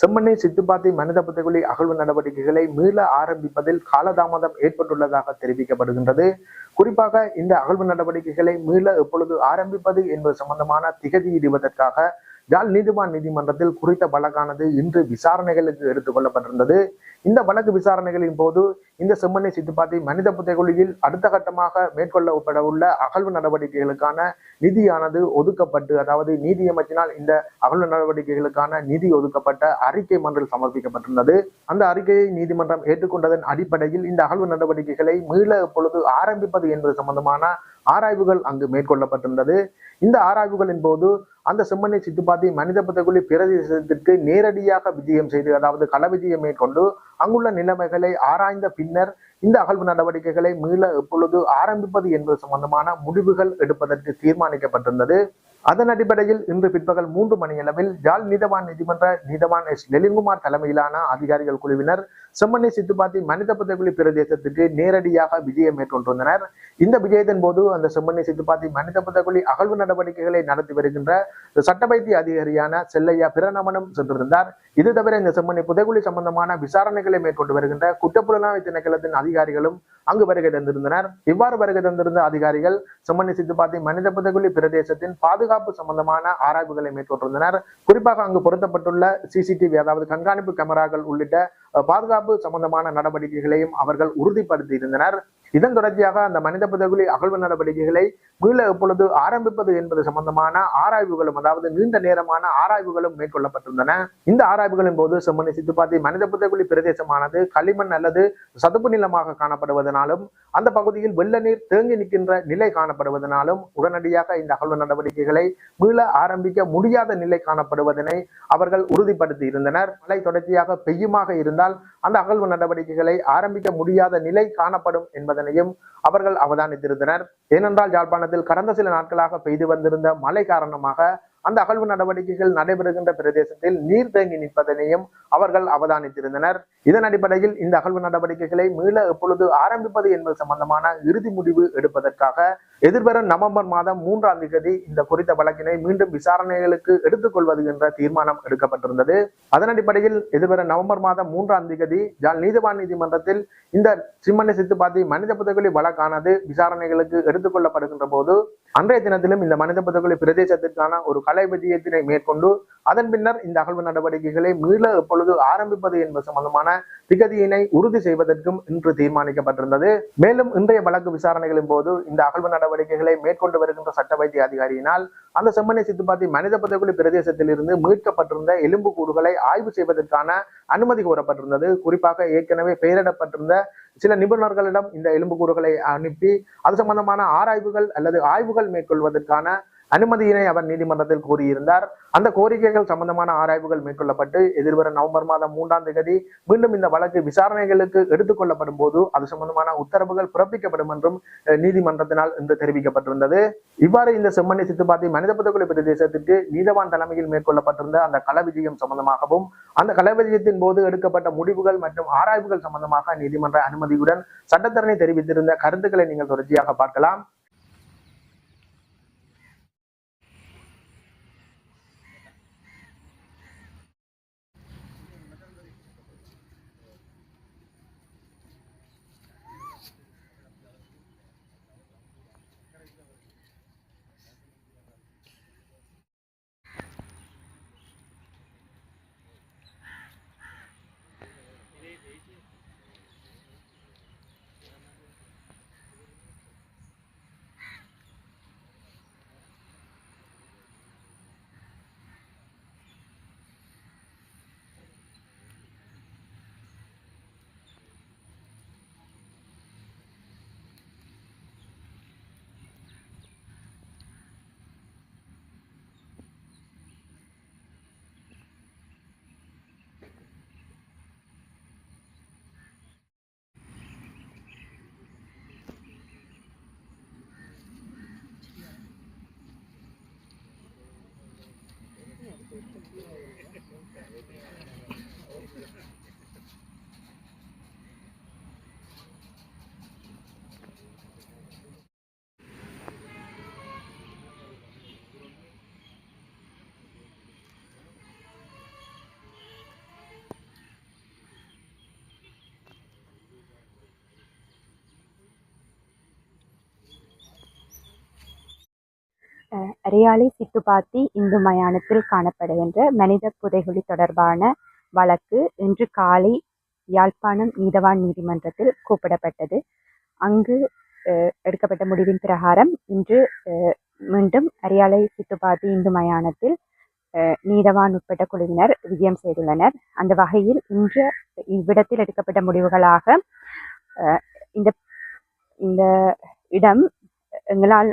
செம்மண்ணை சித்துப்பாத்தி மனித புதைகுழி அகழ்வு நடவடிக்கைகளை மீள ஆரம்பிப்பதில் காலதாமதம் ஏற்பட்டுள்ளதாக தெரிவிக்கப்படுகின்றது. குறிப்பாக இந்த அகழ்வு நடவடிக்கைகளை மீள எப்பொழுது ஆரம்பிப்பது என்பது சம்பந்தமான திகதியிடுவதற்காக யாழ் நீதிவான் நீதிமன்றத்தில் குறித்த வழக்கானது இன்று விசாரணைகளுக்கு எடுத்துக் கொள்ளப்பட்டிருந்தது. இந்த வழக்கு விசாரணைகளின் போது இந்த செம்மண்ணை சித்துப்பாத்தி மனித புதைகுழியில் அடுத்த கட்டமாக மேற்கொள்ளப்பட உள்ள அகழ்வு நடவடிக்கைகளுக்கான நிதியானது ஒதுக்கப்பட்டு அதாவது நீதியமைச்சினால் இந்த அகழ்வு நடவடிக்கைகளுக்கான நிதி ஒதுக்கப்பட்ட அறிக்கை மன்றில் சமர்ப்பிக்கப்பட்டுள்ளது. அந்த அறிக்கையை நீதிமன்றம் ஏற்றுக்கொண்டதன் அடிப்படையில் இந்த அகழ்வு நடவடிக்கைகளை மீள எப்பொழுது ஆரம்பிப்பது என்பது சம்பந்தமான ஆராய்வுகள் அங்கு மேற்கொள்ளப்பட்டிருந்தது இந்த ஆராய்வுகளின் போது அந்த செம்மண்ணை சித்துப்பாத்தி மனித புதைகுழி பிரதேசத்திற்கு நேரடியாக விஜயம் செய்து அதாவது கள விஜயம் மேற்கொண்டு அங்குள்ள நிலைமைகளை ஆராய்ந்த பின்னர் இந்த அகழ்வு நடவடிக்கைகளை மீள எப்பொழுது ஆரம்பிப்பது என்பது சம்பந்தமான முடிவுகள் எடுப்பதற்கு தீர்மானிக்கப்பட்டிருந்தது. அதன் அடிப்படையில் இன்று பிற்பகல் மூன்று மணியளவில் யாழ் நீதவான் நீதிமன்ற நீதவான் எஸ் நெலின்குமார் தலைமையிலான அதிகாரிகள் குழுவினர் செம்மண்ணை சித்துப்பாத்தி மனித புதைகுழி பிரதேசத்துக்கு நேரடியாக விஜயம் மேற்கொண்டிருந்தனர். இந்த விஜயத்தின் போது அந்த செம்மண்ணை சித்துப்பாத்தி மனித புதைகுழி அகழ்வு நடவடிக்கைகளை நடத்தி வருகின்ற சட்ட வைத்திய அதிகாரியான செல்லையா பிரணமனும் சென்றிருந்தார். இது தவிர இந்த செம்மண்ணை புதைகுழி சம்பந்தமான விசாரணைகளை மேற்கொண்டு வருகின்ற குற்றப்புலனாய்வு திணைக்களத்தின் அதிகாரிகளும் அங்கு வருகை தந்திருந்தனர். இவ்வாறு வருகை தந்திருந்த அதிகாரிகள் செம்மண்ணை சித்துப்பாத்தி மனித புதைகுழி பிரதேசத்தின் பாதுகாப்பு சம்பந்தமான ஆராய்வுகளை மேற்கொண்டிருந்தனர். குறிப்பாக அங்கு பொருத்தப்பட்டுள்ள சிசிடிவி அதாவது கண்காணிப்பு கேமராக்கள் உள்ளிட்ட பாதுகாப்பு சம்பந்தமான நடவடிக்கைகளையும் அவர்கள் உறுதிப்படுத்தி இருந்தனர் இதன் தொடர்ச்சியாக அந்த மனித புதைகுழி அகழ்வு நடவடிக்கைகளை மீள எப்பொழுது ஆரம்பிப்பது என்பது சம்பந்தமான ஆராய்வுகளும் அதாவது நீண்ட நேரமான ஆராய்வுகளும் மேற்கொள்ளப்பட்டிருந்தன இந்த ஆராய்வுகளின் போது செம்மணி சித்துப்பாத்தி மனித புதைகுழி பிரதேசமானது களிமண் அல்லது சதுப்பு நிலமாக காணப்படுவதனாலும் அந்த பகுதியில் வெள்ள நீர் தேங்கி நிற்கின்ற நிலை காணப்படுவதனாலும் உடனடியாக இந்த அகழ்வு நடவடிக்கைகளை மீள ஆரம்பிக்க முடியாத நிலை காணப்படுவதனை அவர்கள் உறுதிப்படுத்தி இருந்தனர் மழை தொடர்ச்சியாக பெய்யுமாக இருந்தால் இருந்தால் அந்த அகழ்வு நடவடிக்கைகளை ஆரம்பிக்க முடியாத நிலை காணப்படும் என்பதனையும் அவர்கள் அவதானித்திருந்தனர். ஏனென்றால் யாழ்ப்பாணத்தில் கடந்த சில நாட்களாக பெய்து வந்திருந்த மழை காரணமாக அந்த அகழ்வு நடவடிக்கைகள் நடைபெறுகின்ற பிரதேசத்தில் நீர் தேங்கி நிற்பதனையும் அவர்கள் அவதானித்திருந்தனர். இதன் அடிப்படையில் இந்த அகழ்வு நடவடிக்கைகளை மீள எப்பொழுது ஆரம்பிப்பது என்பது சம்பந்தமான இறுதி முடிவு எடுப்பதற்காக எதிர்வரும் நவம்பர் மாதம் மூன்றாம் தேதி இந்த குறித்த வழக்கினை மீண்டும் விசாரணைகளுக்கு எடுத்துக்கொள்வது என்ற தீர்மானம் எடுக்கப்பட்டிருந்தது. அதன் அடிப்படையில் எதிர்வரும் நவம்பர் மாதம் மூன்றாம் தேதி ஜால் நீதிவான் நீதிமன்றத்தில் இந்த சிம்மண்ணி சித்துப்பாத்தி மனித புதகுலி வழக்கானது விசாரணைகளுக்கு எடுத்துக்கொள்ளப்படுகின்ற போது அன்றைய தினத்திலும் இந்த மனித புதகுலி பிரதேசத்திற்கான ஒரு கலை விஜயத்தினை மேற்கொண்டு அதன் பின்னர் இந்த அகழ்வு நடவடிக்கைகளை மீள எப்பொழுது ஆரம்பிப்பது என்பது சம்பந்தமான திகதியினை உறுதி செய்வதற்கும் இன்று தீர்மானிக்கப்பட்டிருந்தது. மேலும் இன்றைய வழக்கு விசாரணைகளின் போது இந்த அகழ்வு நடவடிக்கைகளை மேற்கொண்டு வருகின்ற சட்ட வைத்திய அதிகாரியினால் அந்த செம்மனை சித்துப்பாத்தி மனித புதைகுழி பிரதேசத்திலிருந்து மீட்கப்பட்டிருந்த எலும்பு கூறுகளை ஆய்வு செய்வதற்கான அனுமதி கோரப்பட்டிருந்தது. குறிப்பாக ஏற்கனவே பெயரிடப்பட்டிருந்த சில நிபுணர்களிடம் இந்த எலும்புக்கூறுகளை அனுப்பி அது சம்பந்தமான ஆராய்வுகள் அல்லது ஆய்வுகள் மேற்கொள்வதற்கான அனுமதியினை அவர் நீதிமன்றத்தில் கூறியிருந்தார். அந்த கோரிக்கைகள் சம்பந்தமான ஆராய்வுகள் மேற்கொள்ளப்பட்டு எதிர்வரும் நவம்பர் மாதம் மூன்றாம் தேதி மீண்டும் இந்த வழக்கு விசாரணைகளுக்கு எடுத்துக்கொள்ளப்படும் போது அது சம்பந்தமான உத்தரவுகள் பிறப்பிக்கப்படும் என்றும் நீதிமன்றத்தினால் இன்று தெரிவிக்கப்பட்டிருந்தது. இவ்வாறு இந்த செம்மண்ணி சித்துப்பாத்தி மனித புதகுலை பிரதேசத்திற்கு நீதவான் தலைமையில் மேற்கொள்ளப்பட்டிருந்த அந்த கள விஜயம் சம்பந்தமாகவும் அந்த கள விஜயத்தின் போது எடுக்கப்பட்ட முடிவுகள் மற்றும் ஆராய்வுகள் சம்பந்தமாக நீதிமன்ற அனுமதியுடன் சட்டத்தரணி தெரிவித்திருந்த கருத்துக்களை நீங்கள் தொடர்ச்சியாக பார்க்கலாம். Yeah. அரியாலை சித்துப்பாத்தி இந்து மயானத்தில் காணப்படுகின்ற மனித புதைகுழி தொடர்பான வழக்கு இன்று காலை யாழ்ப்பாணம் நீதவான் நீதிமன்றத்தில் கூப்பிடப்பட்டது. அங்கு எடுக்கப்பட்ட முடிவின் பிரகாரம் இன்று மீண்டும் அரியாலை சித்துப்பாத்தி இந்து மயானத்தில் நீதவான் உட்பட்ட குழுவினர் விஜயம் செய்துள்ளனர். அந்த வகையில் இன்று இவ்விடத்தில் எடுக்கப்பட்ட முடிவுகளாக இந்த இந்த இடம் எங்களால்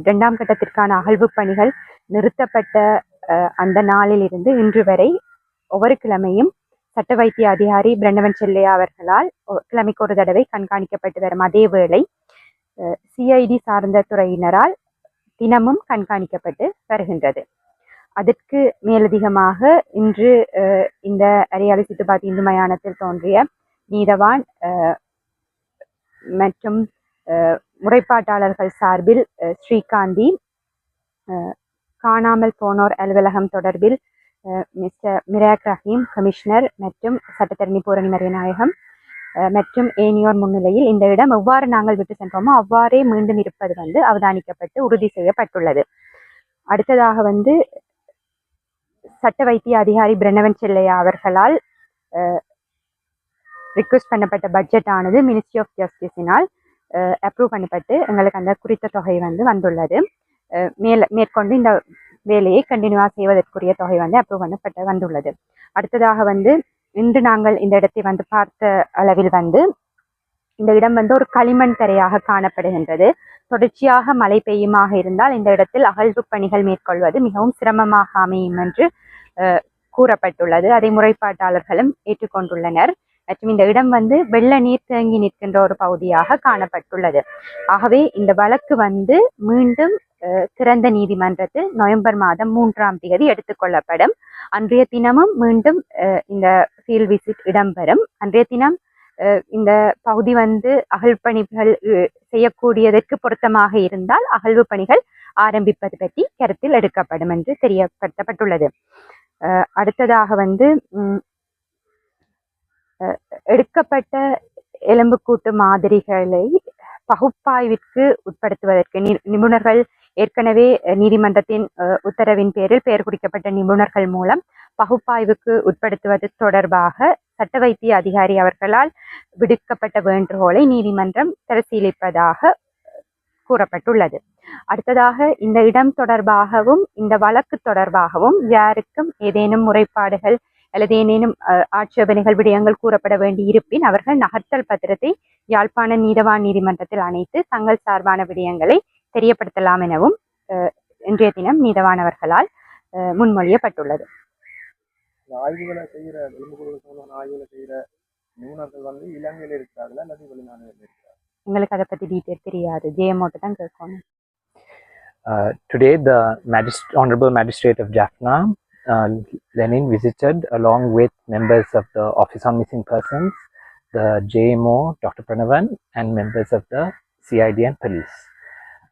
இரண்டாம் கட்டத்திற்கான அகழ்வு பணிகள் நிறுத்தப்பட்ட அந்த அந்த நாளிலிருந்து இன்று வரை ஒவ்வொரு கிழமையும் சட்ட வைத்திய அதிகாரி பிரண்டவன் செல்லையா அவர்களால் ஒ- கிழமைக்கு ஒரு தடவை கண்காணிக்கப்பட்டு வரும் அதே வேளை சிஐடி சார்ந்த துறையினரால் தினமும் கண்காணிக்கப்பட்டு வருகின்றது. அதற்கு மேலதிகமாக இன்று இந்த அரியாலை சித்துப்பாத்தி இந்து மயானத்தில் தோன்றிய நீதவான் மற்றும் முறைப்பாட்டாளர்கள் சார்பில் ஸ்ரீகாந்தி காணாமல் போனோர் அலுவலகம் தொடர்பில் மிஸ்டர் மிராக் ரஹீம் கமிஷனர் மற்றும் சட்டத்தரணி பூரணி மரியநாயகம் மற்றும் ஏனியோர் முன்னிலையில் இந்த இடம் எவ்வாறு நாங்கள் விட்டு சென்றோமோ அவ்வாறே மீண்டும் இருப்பது வந்து அவதானிக்கப்பட்டு உறுதி செய்யப்பட்டுள்ளது. அடுத்ததாக வந்து சட்ட வைத்திய அதிகாரி பிரணவன் செல்லையா அவர்களால் ரிக்வஸ்ட் பண்ணப்பட்ட பட்ஜெட் ஆனது மினிஸ்ட்ரி ஆஃப் ஜஸ்டிஸினால் அப்ரூவ் பண்ணப்பட்டு எங்களுக்கு அந்த குறித்த தொகை வந்து வந்துள்ளது. மேல மேற்கொண்டு இந்த வேலையை கண்டினியூவாக செய்வதற்குரிய தொகை வந்து அப்ரூவ் பண்ணப்பட்டு வந்துள்ளது. அடுத்ததாக வந்து இன்று நாங்கள் இந்த இடத்தை வந்து பார்த்த அளவில் வந்து இந்த இடம் வந்து ஒரு களிமண் தரையாக காணப்படுகின்றது. தொடர்ச்சியாக மழை பெய்யுமாக இருந்தால் இந்த இடத்தில் அகழ்வு பணிகள் மேற்கொள்வது மிகவும் சிரமமாக அமையும் என்று கூறப்பட்டுள்ளது. அதை முறைப்பாட்டாளர்களும் ஏற்றுக்கொண்டுள்ளனர். மற்றும் இந்த இடம் வந்து வெள்ள நீர் தேங்கி நிற்கின்ற ஒரு பகுதியாக காணப்பட்டுள்ளது. ஆகவே இந்த வழக்கு வந்து மீண்டும் சிறந்த திறந்த நீதிமன்றத்தில் நவம்பர் மாதம் மூன்றாம் தேதி எடுத்துக்கொள்ளப்படும் அன்றைய தினமும் மீண்டும் இந்த ஃபீல்ட் விசிட் இடம்பெறும். அன்றைய தினம் இந்த பகுதி வந்து அகழ்வு பணிகள் செய்யக்கூடியதற்கு பொருத்தமாக இருந்தால் அகழ்வு பணிகள் ஆரம்பிப்பது பற்றி கருத்தில் எடுக்கப்படும் என்று தெரியப்படுத்தப்பட்டுள்ளது. அடுத்ததாக வந்து எடுக்கப்பட்ட எலும்புக்கூட்டு மாதிரிகளை பகுப்பாய்விற்கு உட்படுத்துவதற்கு நி- நிபுணர்கள் ஏற்கனவே நீதிமன்றத்தின் உத்தரவின் பேரில் பெயர் குறிக்கப்பட்ட நிபுணர்கள் மூலம் பகுப்பாய்வுக்கு உட்படுத்துவது தொடர்பாக சட்ட வைத்திய அதிகாரி அவர்களால் விடுக்கப்பட்ட வேண்டுகோளை நீதிமன்றம் பரிசீலிப்பதாக கூறப்பட்டுள்ளது. அடுத்ததாக இந்த இடம் தொடர்பாகவும் இந்த வழக்கு தொடர்பாகவும் யாருக்கும் ஏதேனும் முறைப்பாடுகள் அல்லது ஏதேனும் அஹ், ஆட்சேபனைகள் விடயங்கள் கூறப்பட வேண்டி இருப்பின் அவர்கள் நகர்த்தல் பத்திரத்தை யாழ்ப்பாண நீதவான் நீதிமன்றத்தில் அணைத்து தங்கள் சார்பான விடயங்களை தெரியப்படுத்தலாம் எனவும் இன்றைய தினம் நீதவானவர்களால் முன்மொழியப்பட்டுள்ளது. ஆய்வுகளை செய்கிற எலும்புக்கூடு சம்பந்தமான ஆய்வுகளை செய்கிற நிபுணர்கள் வந்து இலங்கையில் இருக்கிறார்களா அல்லது வெளிநாடுகளில் இருக்கிறார்கள்? எங்களுக்கு அதை பற்றி டீட்டெயில் தெரியாது. ஜேஎம்மோட்ட தான் கேட்கணும். Uh, today, the magist- Honorable Magistrate of Jaffna, Lenin, visited along with members of the Office on Missing Persons, the JMO, Dr. Pranavan, and members of the CID and police.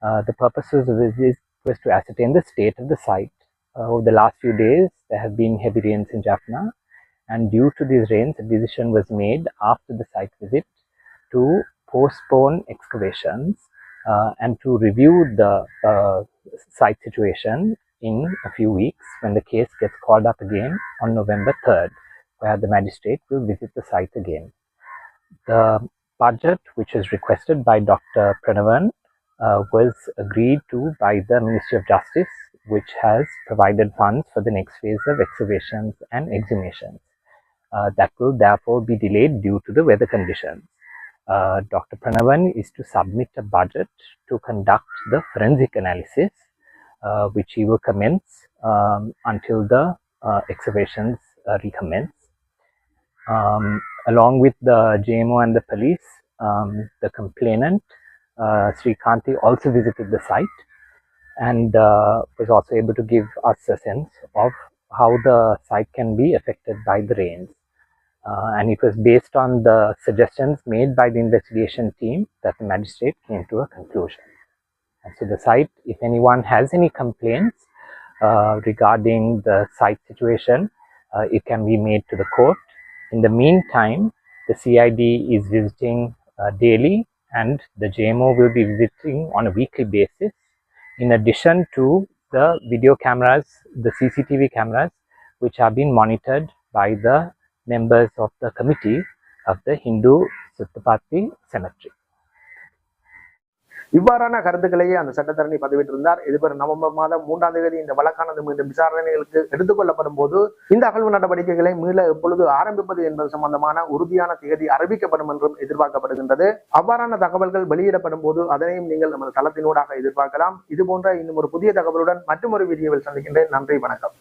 Uh, the purpose of the visit was to ascertain the state of the site. Uh, over the last few days, there have been heavy rains in Jaffna, and due to these rains, a decision was made after the site visit to postpone excavations uh, and to review the uh, site situation in a few weeks when the case gets called up again on November 3rd, where the magistrate will visit the site again. The budget, which was requested by Dr. Pranavan, uh, was agreed to by the Ministry of Justice, which has provided funds for the next phase of excavations and exhumations. Uh, that will therefore be delayed due to the weather conditions uh, Dr. Pranavan is to submit a budget to conduct the forensic analysis, which he will commence um, until the uh, excavations uh, recommence. Um, along with the JMO and the police, um, the complainant, uh, Sri Kanti, also visited the site and uh, was also able to give us a sense of how the site can be affected by the rains. Uh, and it was based on the suggestions made by the investigation team that the magistrate came to a conclusion. So the site, if anyone has any complaints uh, regarding the site situation, uh, it can be made to the court. In the meantime, the CID is visiting uh, daily and the JMO will be visiting on a weekly basis in addition to the video cameras, the CCTV cameras, which have been monitored by the members of the committee of the Hindu Sattapati Cemetery. இவ்வாறான கருத்துக்களையே அந்த சட்டத்தரணி பதிவிட்டிருந்தார். எதிர்வரும் November மாதம் மூன்றாம் தேதி இந்த வழக்கானது மீண்டும் விசாரணைகளுக்கு எடுத்துக்கொள்ளப்படும் போது இந்த அகழ்வு நடவடிக்கைகளை மீள எப்பொழுது ஆரம்பிப்பது என்பது சம்பந்தமான உறுதியான திகதி அறிவிக்கப்படும் என்றும் எதிர்பார்க்கப்படுகின்றது. அவ்வாறான தகவல்கள் வெளியிடப்படும் போது அதனையும் நீங்கள் நமது தளத்தினூடாக எதிர்பார்க்கலாம். இது போன்ற இன்னும் ஒரு புதிய தகவலுடன் மற்றும் ஒரு வீடியோவில் சந்திக்கின்றேன். நன்றி வணக்கம்.